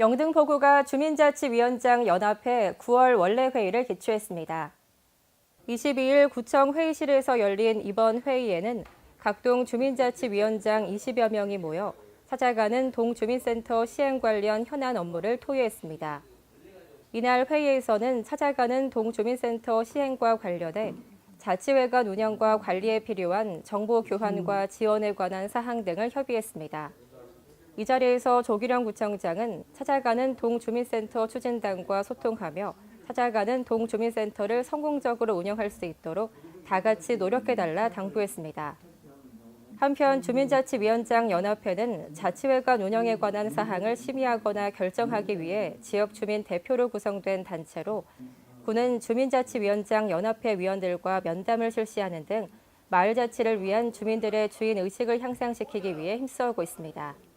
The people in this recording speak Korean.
영등포구가 주민자치위원장 연합회 9월 원래 회의를 개최했습니다. 22일 구청 회의실에서 열린 이번 회의에는 각동 주민자치위원장 20여 명이 모여 찾아가는 동주민센터 시행 관련 현안 업무를 토의했습니다. 이날 회의에서는 찾아가는 동주민센터 시행과 관련해 자치회관 운영과 관리에 필요한 정보 교환과 지원에 관한 사항 등을 협의했습니다. 이 자리에서 조기령 구청장은 찾아가는 동주민센터 추진단과 소통하며 찾아가는 동주민센터를 성공적으로 운영할 수 있도록 다 같이 노력해달라 당부했습니다. 한편 주민자치위원장 연합회는 자치회관 운영에 관한 사항을 심의하거나 결정하기 위해 지역 주민 대표로 구성된 단체로 구는 주민자치위원장 연합회 위원들과 면담을 실시하는 등 마을 자치를 위한 주민들의 주인 의식을 향상시키기 위해 힘써오고 있습니다.